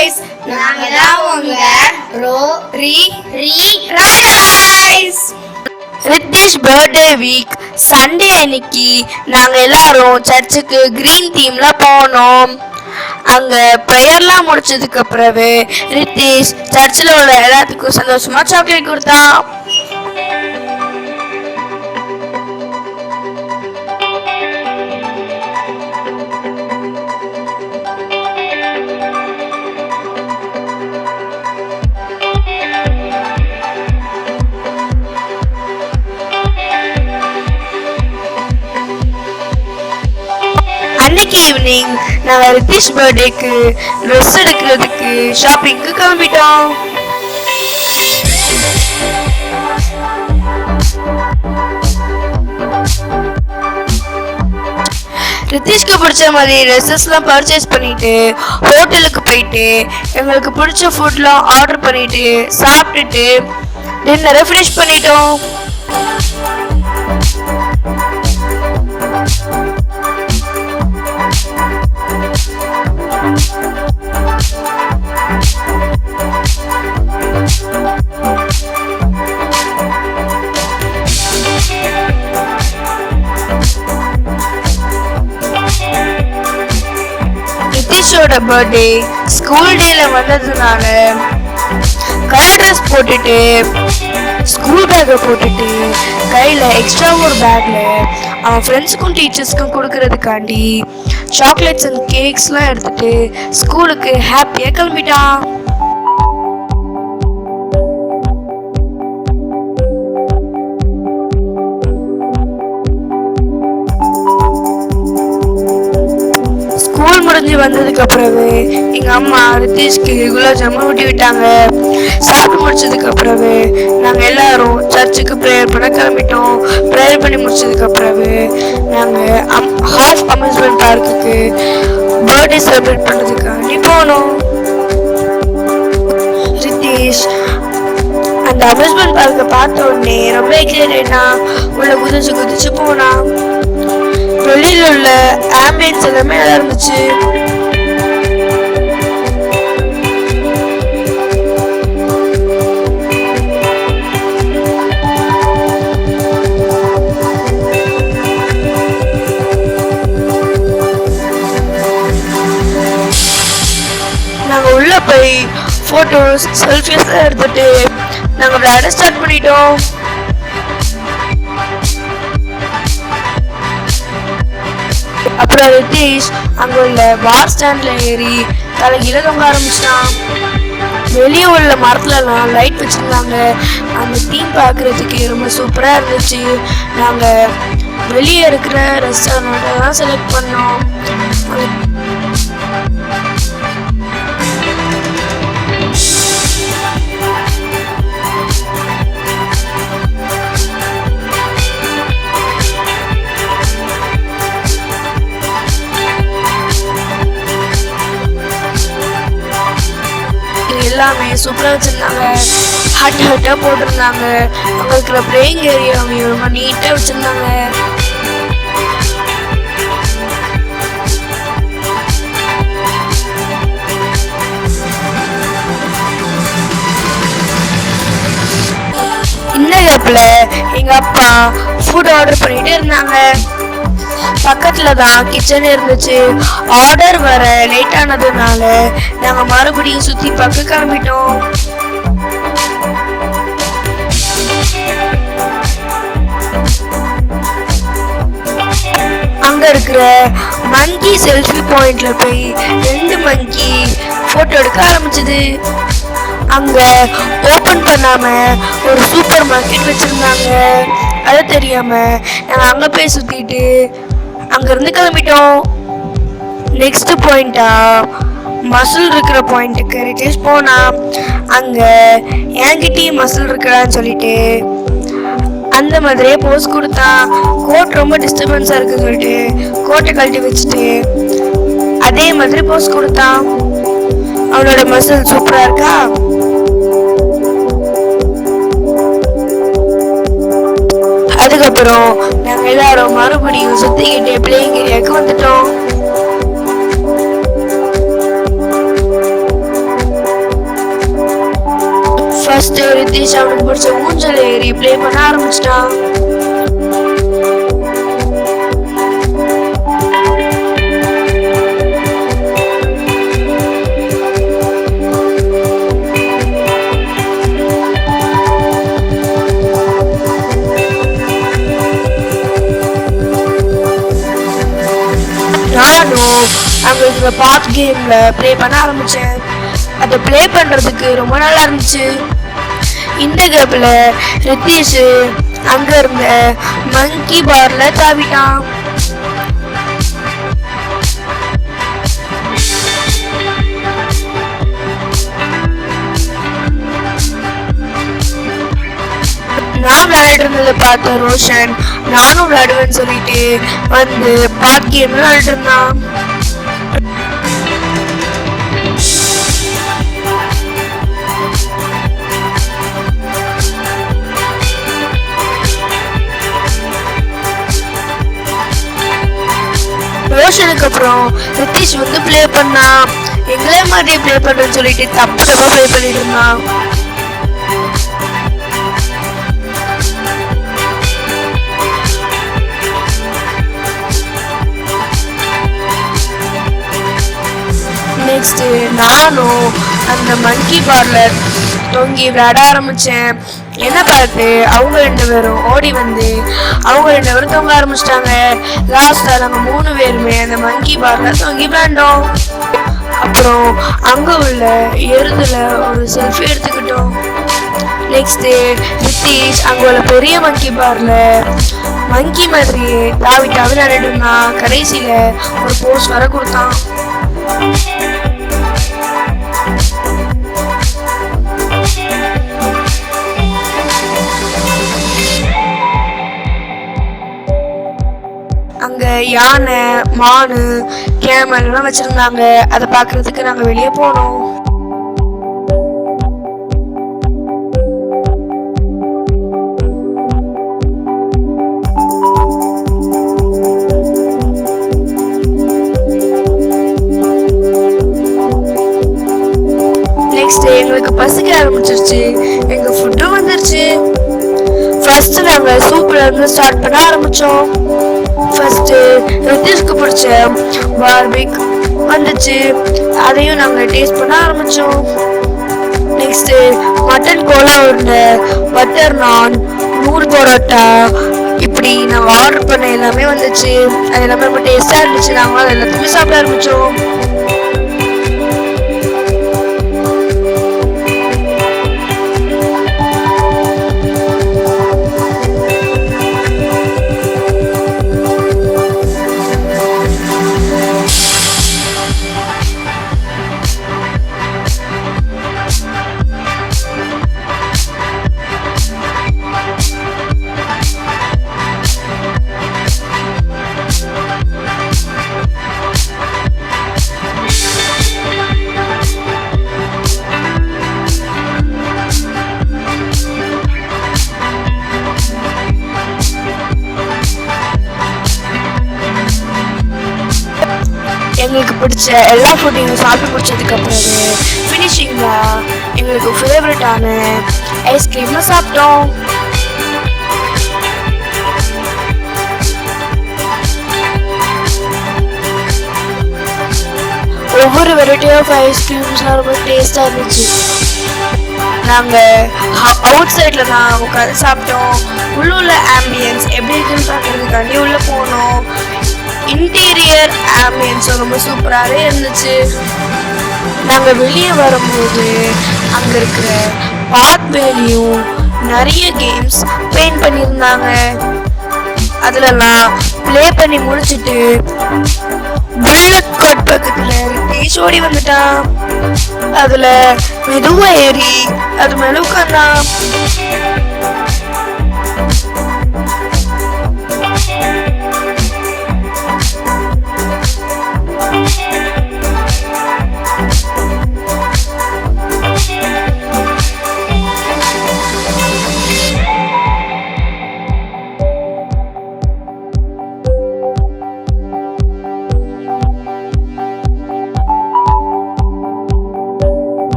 guys. நாங்க தான் உங்க ரோ ரி ரி ராய்ஸ் ரித்திஷ் பர்த்டே வீக் சண்டே அன்னைக்கு நாங்க எல்லாரும் சர்ச்சுக்கு கிரீன் தீம்ல போனோம். அங்க ப்ரேயர்லாம் முடிச்சதுக்கு பிறகு ரித்திஷ் சர்ச்சில் உள்ள எல்லாத்துக்கும் சந்தோஷமா சாக்லேட் கொடுத்தான். ஈவினிங் நாங்கள் ரித்திஷ் பர்த்டேக்கு ட்ரெஸ் எடுக்கிறதுக்கு ஷாப்பிங்க்கு கிளம்பிட்டோம். ரித்திஷ்க்கு பிடிச்ச மாதிரி ட்ரெஸ்ஸஸ்லாம் பர்ச்சேஸ் பண்ணிட்டு ஹோட்டலுக்கு போயிட்டு எங்களுக்கு பிடிச்ச ஃபுட்லாம் ஆர்டர் பண்ணிட்டு சாப்பிட்டுட்டு டின்னரை ஃபினிஷ் பண்ணிட்டோம். நிதிஷோட பர்த்டே ஸ்கூல் டேல வந்ததுனால கலர் ட்ரெஸ் போட்டுட்டு ஸ்கூல் பேக்கை போட்டுட்டு கையில் எக்ஸ்ட்ரா ஒரு பேக்கில் அவன் ஃப்ரெண்ட்ஸுக்கும் டீச்சர்ஸ்க்கும் கொடுக்கறதுக்காண்டி சாக்லேட்ஸ் அண்ட் கேக்ஸ்லாம் எடுத்துகிட்டு ஸ்கூலுக்கு ஹாப்பியாக கிளம்பிட்டான். ஸ்கூல் வந்ததுக்கு பிறகு எங்க அம்மா ரித்தீஷ்க்கு குலாப் ஜாமுன் ஊட்டி விட்டாங்க. சாப்பிட்டு முடிச்சதுக்கு பிறகு நாங்க எல்லாரும் சர்ச்சுக்கு ப்ரேயர் பண்ண கிளம்பிட்டோம். ப்ரேயர் பண்ணி முடிச்சதுக்கு பிறகு நாங்க ஹாஃப் அம்யூஸ்மெண்ட் பார்க்குக்கு பர்த்டே செலிப்ரேட் பண்ணதுக்காண்டி போனோம். ரித்தீஷ் அந்த அம்யூஸ்மெண்ட் பார்க்கை பார்த்த உடனே ரொம்ப எக்ஸைட்டட்னா உள்ள குதிச்சு குதிச்சு போனான் வெளியில் உள்ள ஆம்பியன்ஸ் எல்லாமே நல்லா இருந்துச்சு. போய் ஃபோட்டோஸ் செல்ஃபிஸ் எடுத்துட்டு நாங்கள் விளையாட ஸ்டார்ட் பண்ணிட்டோம். அப்புறம் ரித்தீஷ் அங்கே உள்ள பார் ஸ்டாண்டில் ஏறி தலைகீழ தொங்க ஆரம்பிச்சிட்டான் வெளியே உள்ள மரத்துலலாம் லைட் வச்சுருந்தாங்க. அந்த தீம் பார்க்கறதுக்கு ரொம்ப சூப்பராக இருந்துச்சு. நாங்கள் வெளியே இருக்கிற ரெஸ்டாரண்ட்டை தான் செலக்ட் பண்ணோம். சூப்பராக வச்சுருந்தாங்க. ஹட் ஹட்டாக போட்டிருந்தாங்க. அங்கே இருக்கிற பிளேயிங் ஏரியாவையும் ரொம்ப நீட்டாக வச்சுருந்தாங்க. இந்த கேப்பில் எங்கள் அப்பா ஃபுட் ஆர்டர் பண்ணிகிட்டே இருந்தாங்க. பக்கத்துல தான் கிச்சன் இருந்துச்சு. ஆர்டர் வர லேட் ஆனதுனால நாங்க மறுபடியும் சுத்தி பார்க்க கிளம்பிட்டோம். அங்க இருக்கிற மங்கி செல்ஃபி பாயிண்ட்ல போய் ரெண்டு மங்கி போட்டோ எடுக்க ஆரம்பிச்சது. அங்க ஓபன் பண்ணாம ஒரு சூப்பர் மார்க்கெட் வச்சிருந்தாங்க. அது தெரியாம நாங்க அங்க போய் சுத்திட்டு அங்கேருந்து கிளம்பிட்டோம். நெக்ஸ்ட் பாயிண்டா மசில் இருக்கிற பாயிண்ட்டுக்கு ரிட்டேஷ் போனா அங்கே என்கிட்டயும் மசில் இருக்கிறான்னு சொல்லிட்டு அந்த மாதிரியே போஸ் கொடுத்தா கோட் ரொம்ப டிஸ்டர்பன்ஸாக இருக்குன்னு சொல்லிட்டு கோட்டை கழட்டி வச்சுட்டு அதே மாதிரி போஸ் கொடுத்தான் அவனோட மசில் சூப்பராக இருக்கா? அதுக்கப்புறம் நாங்கள் எல்லாரும் மறுபடியும் சுற்றிக்கிட்டு பிள்ளைங்க ஏரியாவுக்கு வந்துட்டோம். ஃபர்ஸ்ட் ரித்தீஷ் அவனுக்கு பிடிச்ச ஊஞ்சல் ஏறி ப்ளே பண்ண ஆரம்பிச்சிட்டான். நானும் அங்கே இருக்கிற பாத் கேமில் ப்ளே பண்ண ஆரம்பித்தேன் அதை ப்ளே பண்ணுறதுக்கு ரொம்ப நல்லா இருந்துச்சு இந்த கேப்பில் ரித்தீஷு அங்கே இருந்த மங்கி பார்ல தாவிட்டான். பார்த்த ரோஷன் நானும் விளையாடுவேன்னு சொல்லிட்டு வந்து பாக்கி கேம் விளையாடிட்டு இருந்தான் ரோஷனுக்கு அப்புறம் ரித்திஷ் வந்து ப்ளே பண்ணான் எங்களே மாதிரி ப்ளே பண்ணுன்னு சொல்லிட்டு தப்பு தப்பா ப்ளே பண்ணிட்டு இருந்தான். நெக்ஸ்ட்டு நானும் அந்த மங்கி பார்ல தொங்கி விளையாட ஆரம்பித்தேன் என்ன பார்த்து அவங்க ரெண்டு பேரும் ஓடி வந்து அவங்க ரெண்டு பேரும் தொங்க ஆரம்பிச்சிட்டாங்க. லாஸ்ட்டாக நாங்கள் மூணு பேருமே அந்த மங்கி பார்ல தொங்கி விளையாண்டோம். அப்புறம் அங்கே உள்ள எருதில் ஒரு செல்ஃபி எடுத்துக்கிட்டோம். நெக்ஸ்ட்டு நிதிஷ் அங்கே உள்ள பெரிய மங்கி பார்ல மங்கி மாதிரி தாவி தாவி கடைசியில் ஒரு போஸ்ட் வர கொடுத்தான். யானை மானு கேமல் எல்லாம் வச்சிருந்தாங்க. அதை பார்க்கிறதுக்கு நாங்க வெளியே போனோம். நெக்ஸ்ட் எங்களுக்கு பசிக்க ஆரம்பிச்சிருச்சு. எங்க ஃபுட்டும் வந்து ஃபர்ஸ்ட் நாங்கள் சூப்ல இருந்து ஸ்டார்ட் பண்ண ஆரம்பிச்சோம் ஃபர்ஸ்ட் ரித்திஷ்க்கு பிடிச்ச பார்பிக் வந்துச்சு அதையும் நாங்க டேஸ்ட் பண்ண ஆரம்பிச்சோம் நெக்ஸ்ட் மட்டன் கோலா உருண்டை பட்டர் நான் நூறு பரோட்டா இப்படி நாங்கள் ஆர்டர் பண்ண எல்லாமே வந்துச்சு அது எல்லாமே ரொம்ப டேஸ்ட்டாக இருந்துச்சு நாங்களும் அது எல்லாத்தையுமே சாப்பிட ஆரம்பிச்சோம் எங்களுக்கு பிடிச்ச எல்லா ஃபுட்டையும் சாப்பிட்டு முடிச்சதுக்கு அப்புறம் ஃபினிஷிங்ல எங்களுக்கு ஃபேவரட்டான ஐஸ்கிரீம்லாம் சாப்பிட்டோம். ஒவ்வொரு வெரைட்டி ஆஃப் ஐஸ்கிரீம்ஸ்லாம் ரொம்ப டேஸ்ட்டாக இருந்துச்சு. நாங்கள் அவுட் சைடில் தான் உட்காந்து சாப்பிட்டோம். உள்ள உள்ள ஆம்பியன்ஸ் எப்படி இருக்குன்னு பார்க்கறதுக்காண்டி உள்ளே போனோம். இன்டீரியர் ஆம்பியன்ஸும் ரொம்ப சூப்பராகவே இருந்துச்சு. நாங்கள் வெளியே வரும்போது அங்கே இருக்கிற பாத்வேலையும் நிறைய கேம்ஸ் பெயிண்ட் பண்ணியிருந்தாங்க. அதுலலாம் ப்ளே பண்ணி முடிச்சுட்டு புல்லட் கட் பக்கத்தில் ரித்தீஷ் ஓடி வந்துட்டான். அதில் மெதுவாக ஏறி அது மேலே உட்காந்தான்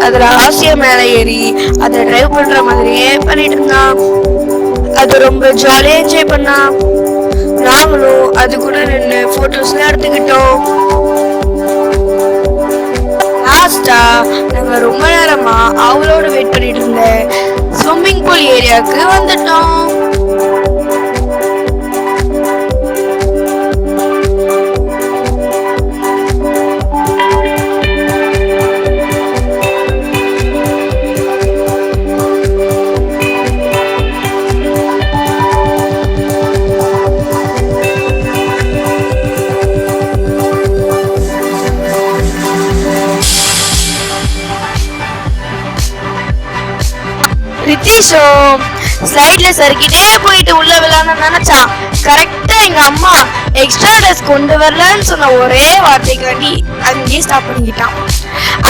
அதுல ஆசியா மேல ஏறி அதை டிரைவ் பண்ற மாதிரியே பண்ணிட்டு இருந்தான். அது ரொம்ப ஜாலியா என்ஜாய் பண்ணான். நாங்களும் அது கூட நின்று ஃபோட்டோஸ்லாம் எடுத்துக்கிட்டோம். லாஸ்டா நாங்க ரொம்ப நேரமா அவளோட வெயிட் பண்ணிட்டு இருந்த ஸ்விம்மிங் பூல் ஏரியாவுக்கு வந்துட்டோம். ஸோ ஸ்லைட்ல சறுக்கிட்டே போயிட்டு உள்ள விழான்னு நினைச்சான். கரெக்டா எங்க அம்மா எக்ஸ்ட்ரா ட்ரெஸ் கொண்டு வரலன்னு சொன்ன ஒரே வார்த்தைக்காண்டி அங்கேயே ஸ்டாப் பண்ணிக்கிட்டான்.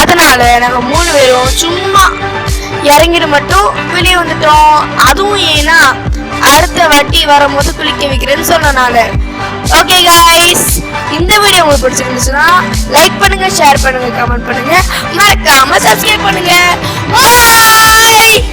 அதனால நாங்க மூணு பேரும் சும்மா இறங்கிட்டு மட்டும் வெளியே வந்துட்டோம். அதுவும் ஏன்னா அடுத்த வாட்டி வரும்போது குளிக்க வைக்கிறேன்னு சொன்னனால. ஓகே காய்ஸ் இந்த வீடியோ உங்களுக்கு பிடிச்சிருந்துச்சுன்னா லைக் பண்ணுங்க ஷேர் பண்ணுங்க கமெண்ட் பண்ணுங்க. மறக்காம சப்ஸ்கிரைப் பண்ணுங்க. பாய்